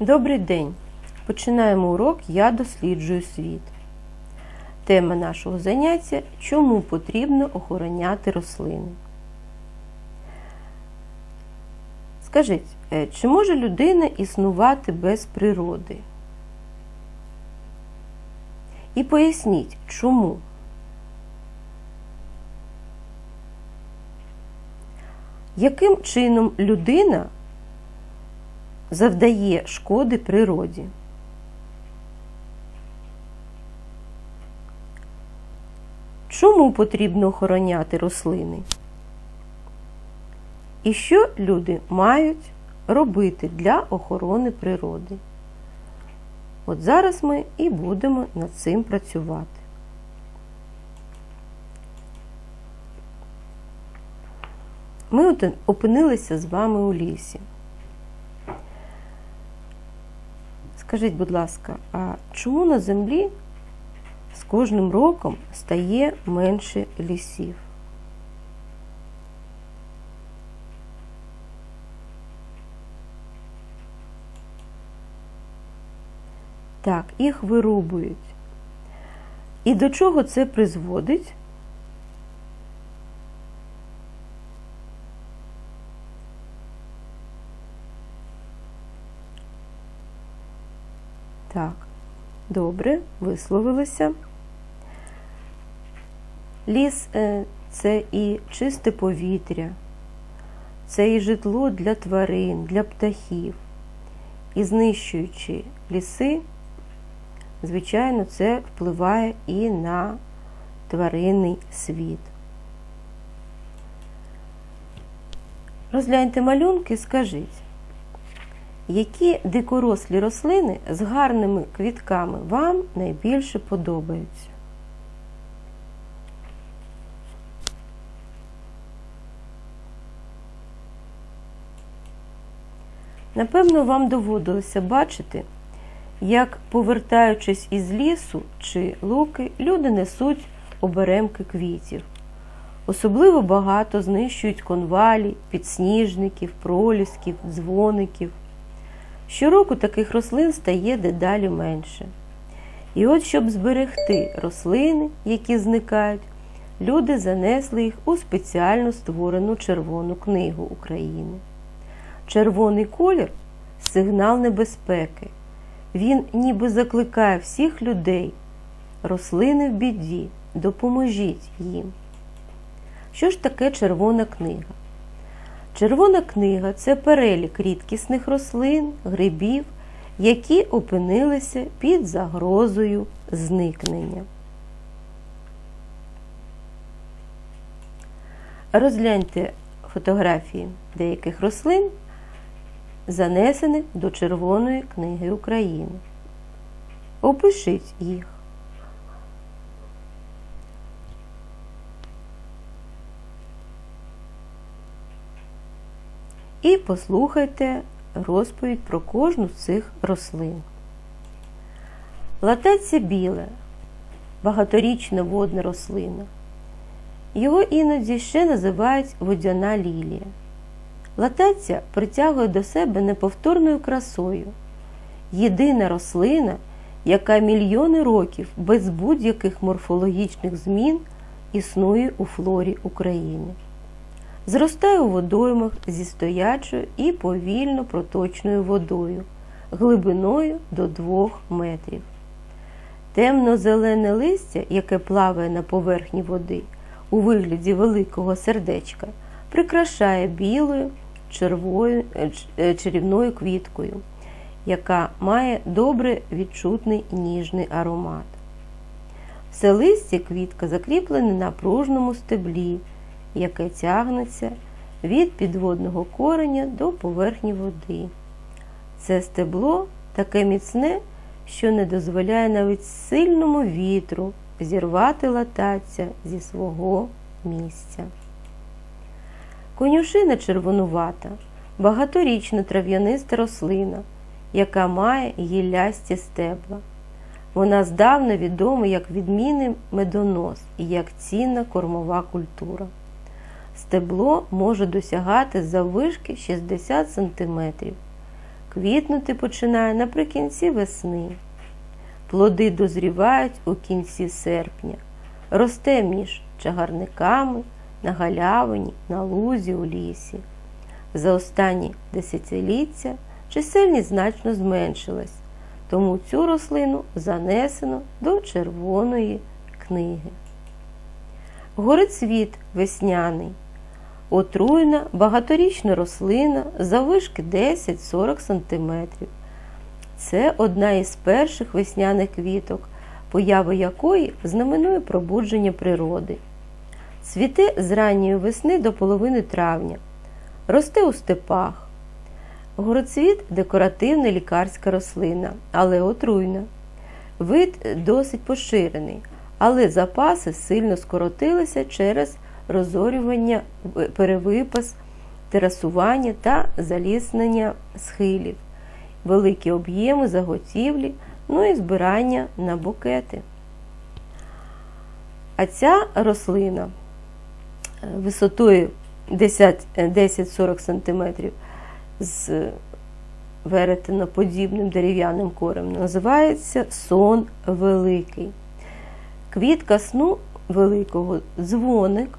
Добрий день! Починаємо урок Я досліджую світ. Тема нашого заняття Чому потрібно охороняти рослини? Скажіть, е, чи може людина існувати без природи? І поясніть, чому? Яким чином людина завдає шкоди природі? Чому потрібно охороняти рослини? І що люди мають робити для охорони природи? От зараз ми і будемо над цим працювати. Ми опинилися з вами у лісі. Скажіть, будь ласка, а чому на землі з кожним роком стає менше лісів? Так, їх вирубують. І до чого це призводить? Так, добре, висловилися. Ліс е, це і чисте повітря, це і житло для тварин, для птахів. І знищуючи ліси, звичайно, це впливає і на тваринний світ. Розгляньте малюнки, скажіть, які дикорослі рослини з гарними квітками вам найбільше подобаються? Напевно, вам доводилося бачити, як, повертаючись із лісу чи луки, люди несуть оберемки квітів. Особливо багато знищують конвалі, підсніжників, пролісків, дзвоників. Щороку таких рослин стає дедалі менше. І от, щоб зберегти рослини, які зникають, люди занесли їх у спеціально створену Червону книгу України. Червоний колір сигнал небезпеки. Він ніби закликає всіх людей, рослини в біді, допоможіть їм. Що ж таке червона книга? Червона книга це перелік рідкісних рослин, грибів, які опинилися під загрозою зникнення. Розгляньте фотографії деяких рослин, занесених до Червоної книги України. Опишіть їх. І послухайте розповідь про кожну з цих рослин. Латеця біле багаторічна водна рослина. Його іноді ще називають водяна лілія. Латеця притягує до себе неповторною красою. Єдина рослина, яка мільйони років без будь-яких морфологічних змін існує у флорі України. Зростає у водоймах зі стоячою і повільно проточною водою, глибиною до 2 метрів. Темно-зелене листя, яке плаває на поверхні води у вигляді великого сердечка, прикрашає білою червою, чарівною квіткою, яка має добре відчутний ніжний аромат. Все листя квітка закріплене на пружному стеблі, яке тягнеться від підводного кореня до поверхні води. Це стебло таке міцне, що не дозволяє навіть сильному вітру зірвати латаця зі свого місця. Конюшина червонувата, багаторічна трав'яниста рослина, яка має гіллясті стебла. Вона здавна відома як відмінний медонос і як цінна кормова культура. Стебло може досягати заввишки 60 см. квітнути починає наприкінці весни. Плоди дозрівають у кінці серпня, росте між чагарниками, на галявині, на лузі, у лісі. За останні десятиліття чисельність значно зменшилась, тому цю рослину занесено до червоної книги. Горицвіт весняний. Отруйна багаторічна рослина заввишки 10-40 см. Це одна із перших весняних квіток, поява якої знаменує пробудження природи. Цвіте з ранньої весни до половини травня, росте у степах. Гороцвіт декоративна лікарська рослина, але отруйна. Вид досить поширений, але запаси сильно скоротилися через розорювання, перевипас, терасування та заліснення схилів, великі об'єми заготівлі, ну і збирання на букети. А ця рослина висотою 10-40 см з веретеноподібним дерев'яним корем називається сон великий. Квітка сну великого дзвоник,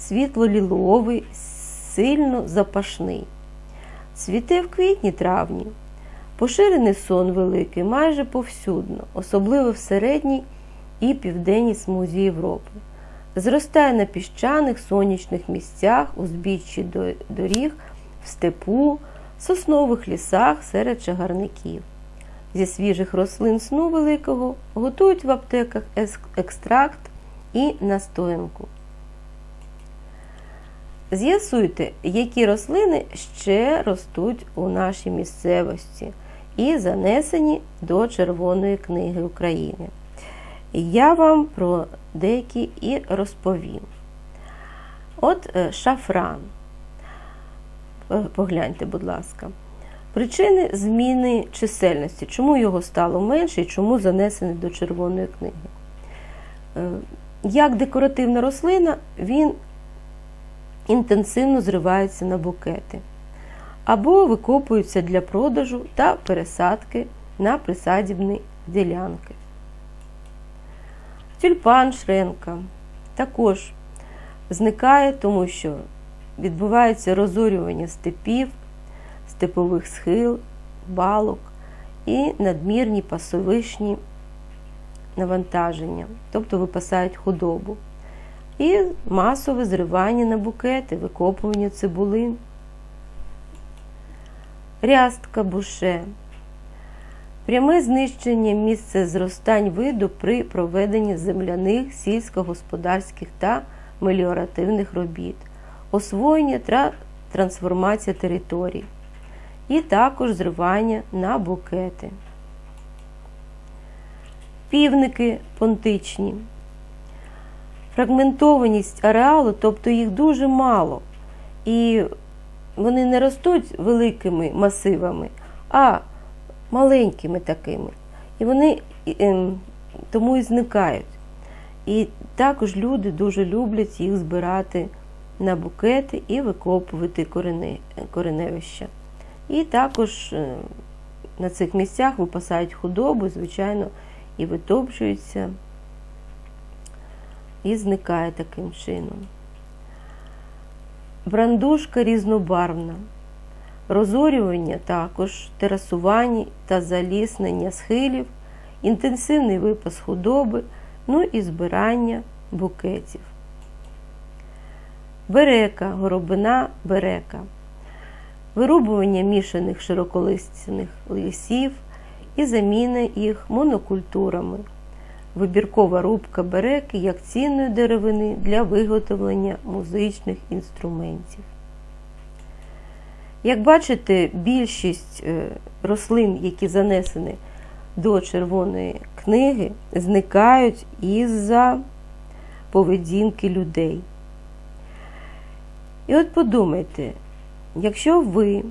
світло-ліловий, сильно запашний. Цвіте в квітні-травні. Поширений сон великий майже повсюдно, особливо в середній і південній смузі Європи. Зростає на піщаних сонячних місцях, узбіччі доріг, в степу, соснових лісах серед чагарників. Зі свіжих рослин сну великого готують в аптеках екстракт і настоянку. З'ясуйте, які рослини ще ростуть у нашій місцевості і занесені до Червоної книги України. Я вам про деякі і розповім. От шафран. Погляньте, будь ласка. Причини зміни чисельності, чому його стало менше і чому занесений до червоної книги. Як декоративна рослина, він інтенсивно зривається на букети або викопуються для продажу та пересадки на присадібні ділянки. Тюльпан шренка також зникає, тому що відбувається розорювання степів, степових схил, балок і надмірні пасовишні навантаження, тобто випасають худобу. І масове зривання на букети, викопування цибулин. Рястка буше. Пряме знищення місця зростань виду при проведенні земляних, сільськогосподарських та меліоративних робіт, освоєння та трансформація територій, і також зривання на букети. Півники понтичні. Фрагментованість ареалу, тобто їх дуже мало. І вони не ростуть великими масивами, а маленькими такими. І вони ем, тому і зникають. І також люди дуже люблять їх збирати на букети і викопувати кореневища. І також е, на цих місцях випасають худобу, звичайно, і витопчуються, і зникає таким чином. Брандушка різнобарвна. Розорювання також, терасування та заліснення схилів, інтенсивний випас худоби, ну і збирання букетів. Берека, горобина берека, вирубування мішаних широколистяних лісів і заміна їх монокультурами, вибіркова рубка береки як цінної деревини для виготовлення музичних інструментів. Як бачите, більшість рослин, які занесені до червоної книги, зникають із-за поведінки людей. І от подумайте, якщо ви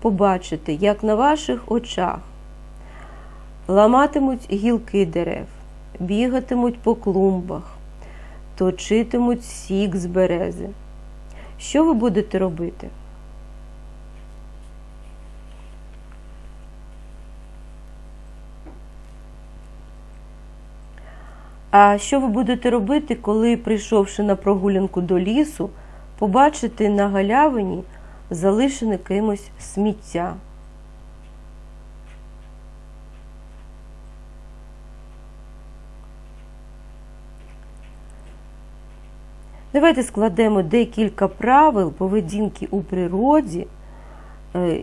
побачите, як на ваших очах ламатимуть гілки дерев, бігатимуть по клумбах, точитимуть сік з берези. Що ви будете робити? А що ви будете робити, коли, прийшовши на прогулянку до лісу, побачите на галявині залишене кимось сміття? Давайте складемо декілька правил поведінки у природі, е,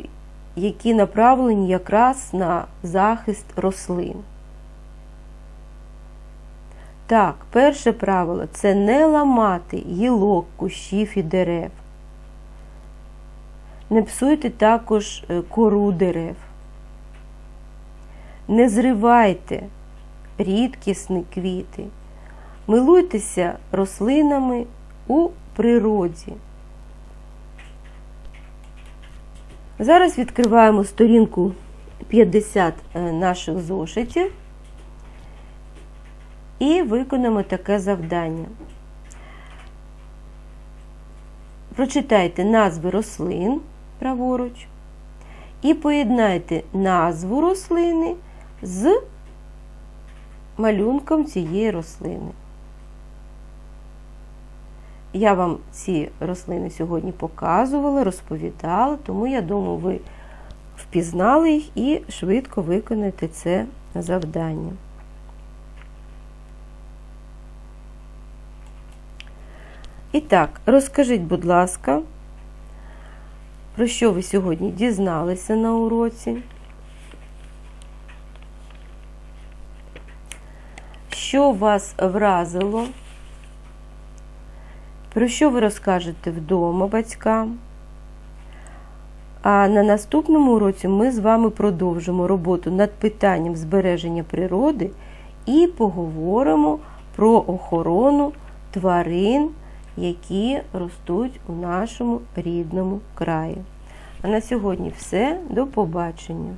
які направлені якраз на захист рослин. Так, перше правило це не ламати гілок, кущів і дерев. Не псуйте також е, кору дерев. Не зривайте рідкісні квіти. Милуйтеся рослинами у природі. Зараз відкриваємо сторінку 50 е, наших зошитів і виконаємо таке завдання. Прочитайте назви рослин праворуч і поєднайте назву рослини з малюнком цієї рослини. Я вам ці рослини сьогодні показувала, розповідала, тому я думаю, ви впізнали їх і швидко виконаєте це завдання. І так, розкажіть, будь ласка, про що ви сьогодні дізналися на уроці? Що вас вразило? Про що ви розкажете вдома батькам? А на наступному уроці ми з вами продовжимо роботу над питанням збереження природи і поговоримо про охорону тварин, які ростуть у нашому рідному краї. А на сьогодні все. До побачення!